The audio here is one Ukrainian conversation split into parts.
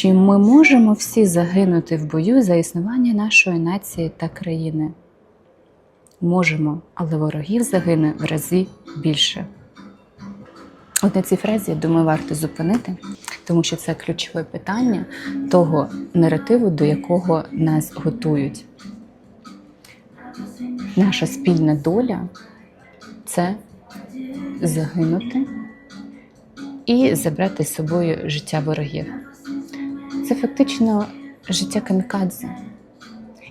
Чи ми можемо всі загинути в бою за існування нашої нації та країни? Можемо, але ворогів загине в рази більше. От на цій фразі, я думаю, варто зупинити, тому що це ключове питання того наративу, до якого нас готують. Наша спільна доля це загинути і забрати з собою життя ворогів. Це фактично життя камікадзе.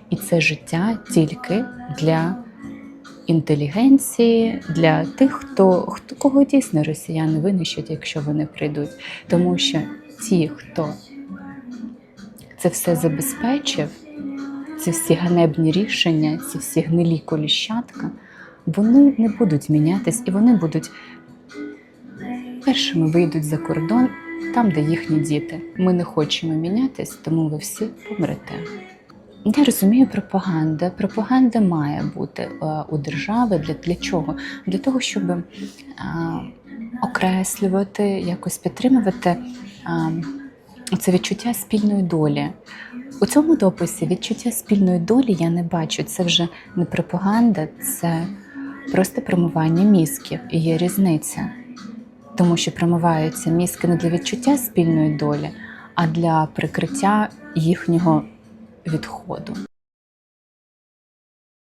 І це життя тільки для інтелігенції, для тих, хто, хто кого дійсно росіяни винищать, якщо вони прийдуть. Тому що ті, хто це все забезпечив, ці всі ганебні рішення, ці всі гнилі коліщатка, вони не будуть мінятись і вони будуть першими вийдуть за кордон там, де їхні діти. Ми не хочемо мінятись, тому ви всі помрете. Я розумію пропаганда. Пропаганда має бути е, у держави для, для чого? Для того, щоб е, окреслювати, якось підтримувати е, це відчуття спільної долі. У цьому дописі відчуття спільної долі я не бачу. Це вже не пропаганда, це просто промивання мізків. І є різниця. Тому що промиваються мізки не для відчуття спільної долі, а для прикриття їхнього відходу.